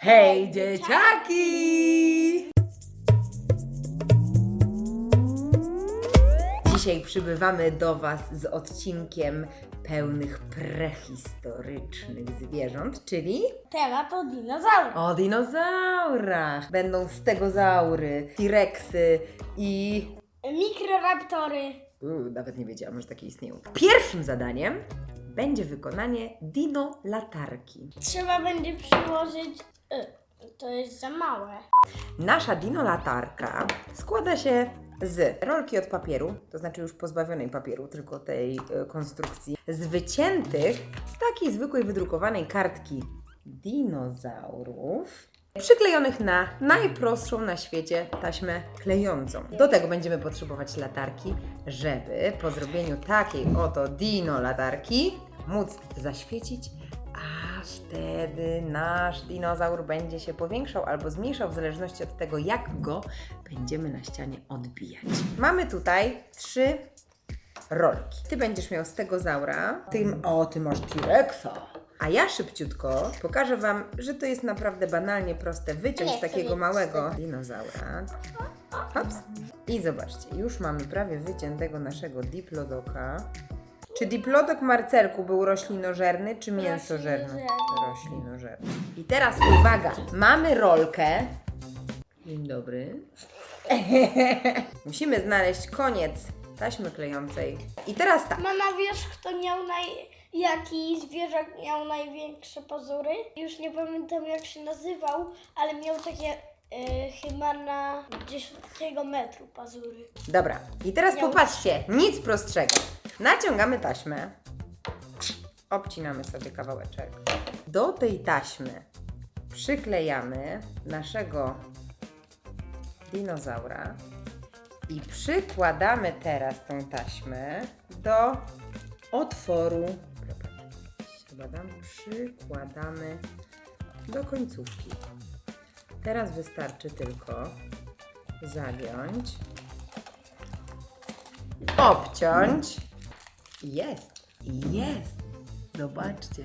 Hej dzieciaki! Dzisiaj przybywamy do Was z odcinkiem pełnych prehistorycznych zwierząt, czyli Teraz to dinozaury. o dinozaurach. Będą stegozaury, T-rexy i Mikroraptory. Uuu, nawet nie wiedziałam, że takie istnieją. Pierwszym zadaniem będzie wykonanie dino latarki. Trzeba będzie przyłożyć... Y, to jest za małe. Nasza dino latarka składa się z rolki od papieru, to znaczy już pozbawionej papieru, tylko tej e, konstrukcji, z wyciętych z takiej zwykłej wydrukowanej kartki dinozaurów, przyklejonych na najprostszą na świecie taśmę klejącą. Do tego będziemy potrzebować latarki, żeby po zrobieniu takiej oto dino latarki móc zaświecić aż wtedy nasz dinozaur będzie się powiększał albo zmniejszał w zależności od tego, jak go będziemy na ścianie odbijać. Mamy tutaj trzy rolki. Ty będziesz miał stegozaura, ty, o, ty masz T-Rexa. A ja szybciutko pokażę Wam, że to jest naprawdę banalnie proste wyciąć Nie chcę takiego małego dinozaura. Hops. I zobaczcie, już mamy prawie wyciętego naszego diplodoka. Czy diplodok Marcelku był roślinożerny, czy mięsożerny? Roślinożerny. I teraz uwaga, mamy rolkę. Dzień dobry. Musimy znaleźć koniec taśmy klejącej. I teraz tak. Mama, wiesz kto miał naj... Jaki zwierzak miał największe pazury? Już nie pamiętam jak się nazywał, ale miał takie y, chyba na dziesiątkiego metru pazury. Dobra. I teraz Miał- popatrzcie, nic prostszego. Naciągamy taśmę. Obcinamy sobie kawałeczek. Do tej taśmy przyklejamy naszego dinozaura i przykładamy teraz tą taśmę do otworu. Przykładamy, przykładamy do końcówki. Teraz wystarczy tylko zagiąć, obciąć. Jest, jest. Zobaczcie.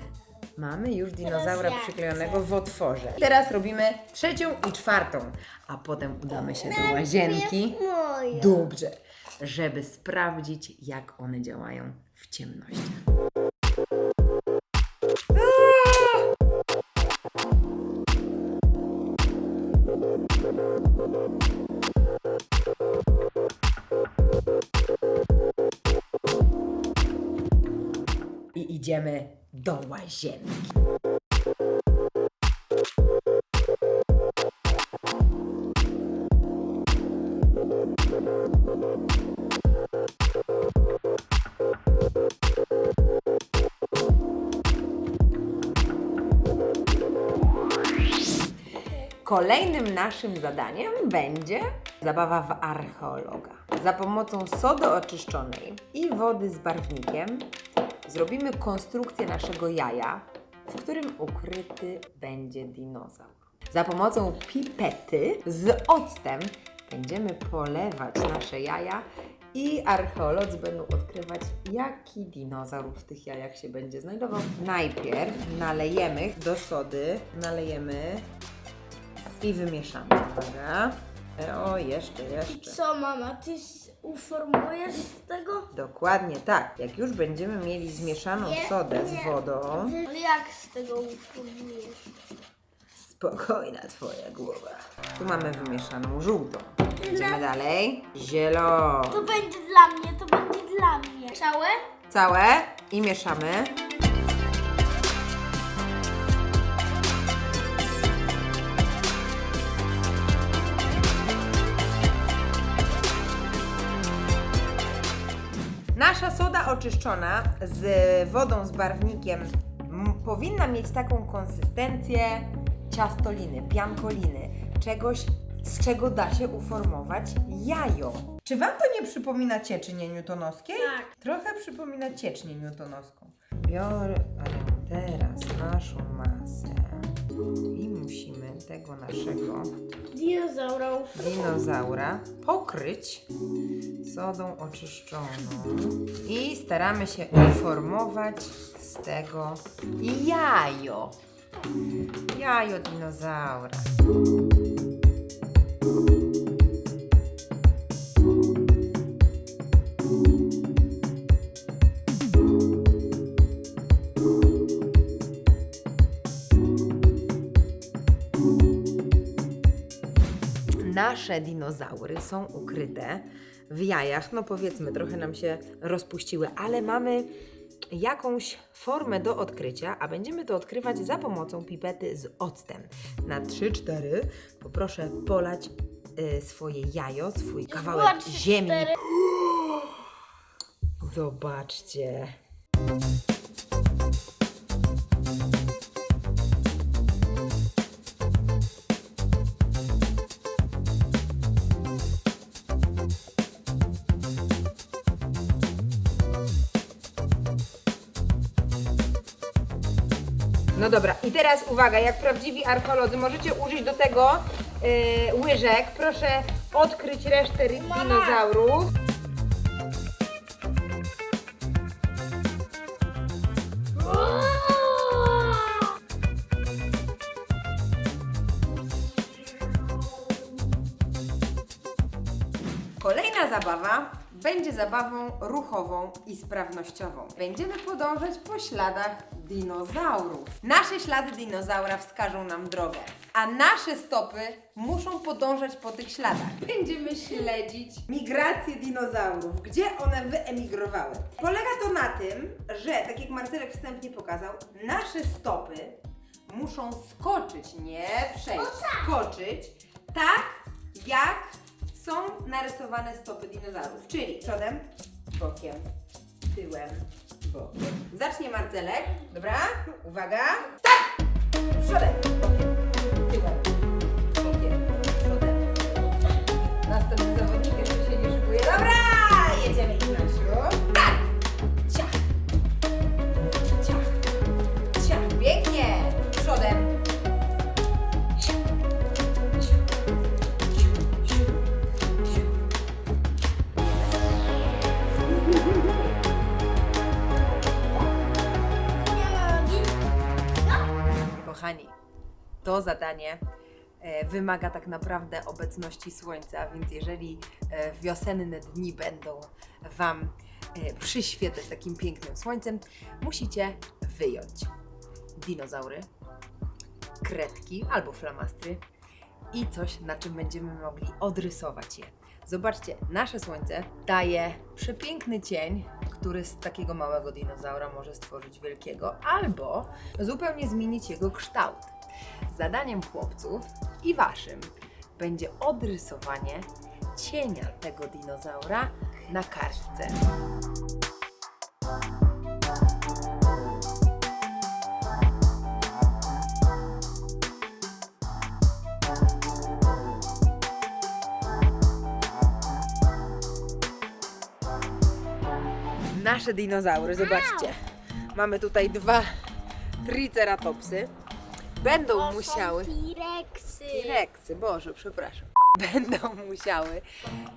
Mamy już dinozaura ja przyklejonego w otworze. Teraz robimy trzecią i czwartą, a potem udamy się do łazienki. Dobrze, żeby sprawdzić, jak one działają w ciemnościach. Idziemy do łazienki. Kolejnym naszym zadaniem będzie zabawa w archeologa. Za pomocą sody oczyszczonej i wody z barwnikiem zrobimy konstrukcję naszego jaja, w którym ukryty będzie dinozaur. Za pomocą pipety z octem będziemy polewać nasze jaja i archeolodzy będą odkrywać, jaki dinozaur w tych jajach się będzie znajdował. Najpierw nalejemy do sody, nalejemy i wymieszamy. Uwaga. O, jeszcze, jeszcze. Co mama, ty uformujesz z tego? Dokładnie tak. Jak już będziemy mieli zmieszaną sodę z wodą, Ale jak z tego uformujesz? spokojna twoja głowa. Tu mamy wymieszaną żółtą. Idziemy dalej. Zieloną. To będzie dla mnie, to będzie dla mnie. Całe? Całe i mieszamy. Nasza soda oczyszczona z wodą z barwnikiem powinna mieć taką konsystencję ciastoliny, piankoliny, czegoś, z czego da się uformować jajo. Czy Wam to nie przypomina cieczynię newtonowskiej? Tak. Trochę przypomina ciecznię newtonowską. Biorę teraz naszą masę i musimy tego naszego Dinozaura dinozaura pokryć sodą oczyszczoną i staramy się uformować z tego jajo. Jajo dinozaura. Nasze dinozaury są ukryte w jajach. No powiedzmy, trochę nam się rozpuściły, ale mamy jakąś formę do odkrycia, a będziemy to odkrywać za pomocą pipety z octem. Na 3-4 poproszę polać y, swoje jajo, swój kawałek trzy, ziemi. cztery. Zobaczcie. No dobra, i teraz uwaga, jak prawdziwi archeolodzy, możecie użyć do tego y, łyżek. Proszę odkryć resztę ry- Mama. dinozaurów. Kolejna zabawa będzie zabawą ruchową i sprawnościową. Będziemy podążać po śladach dinozaurów. Nasze ślady dinozaura wskażą nam drogę, a nasze stopy muszą podążać po tych śladach. Będziemy śledzić migrację dinozaurów, gdzie one wyemigrowały. Polega to na tym, że, tak jak Marcelek wstępnie pokazał, nasze stopy muszą skoczyć, nie przejść, skoczyć tak, jak są narysowane stopy dinozaurów, czyli przodem, bokiem, tyłem, bokiem. Zacznie Marcelek, dobra? Uwaga, start! Przodem, bokiem, tyłem, bokiem, przodem. Następny zawodnik to zadanie e, wymaga tak naprawdę obecności słońca, więc jeżeli e, wiosenne dni będą Wam e, przyświecać takim pięknym słońcem, musicie wyjąć dinozaury, kredki albo flamastry i coś, na czym będziemy mogli odrysować je. Zobaczcie, nasze słońce daje przepiękny cień, który z takiego małego dinozaura może stworzyć wielkiego, albo zupełnie zmienić jego kształt. Zadaniem chłopców i waszym będzie odrysowanie cienia tego dinozaura na kartce. Nasze dinozaury, zobaczcie. Mamy tutaj dwa triceratopsy. Będą musiały. T-Rexy. T-Rexy, Boże, przepraszam. Będą musiały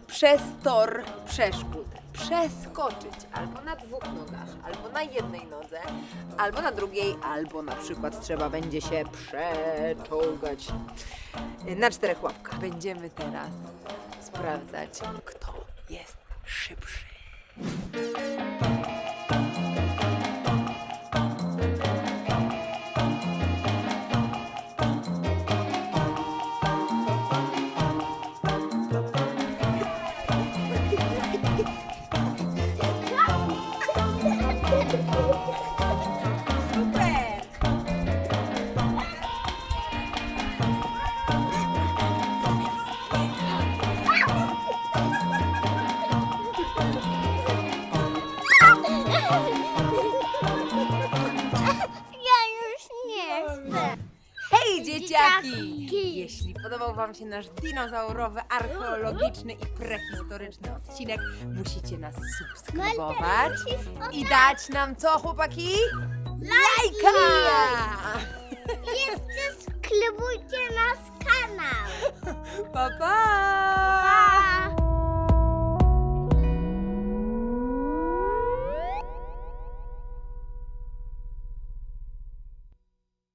przez tor przeszkód przeskoczyć albo na dwóch nogach, albo na jednej nodze, albo na drugiej, albo na przykład trzeba będzie się przeczołgać na czterech łapkach. Będziemy teraz sprawdzać, kto jest szybszy. Ja już nie chcę. Hej dzieciaki! Dzieciaki! Jeśli podobał Wam się nasz dinozaurowy, archeologiczny i prehistoryczny odcinek, musicie nas subskrybować i dać nam co, chłopaki? Lajka! Jeszcze sklebujcie nasz kanał. Pa, pa!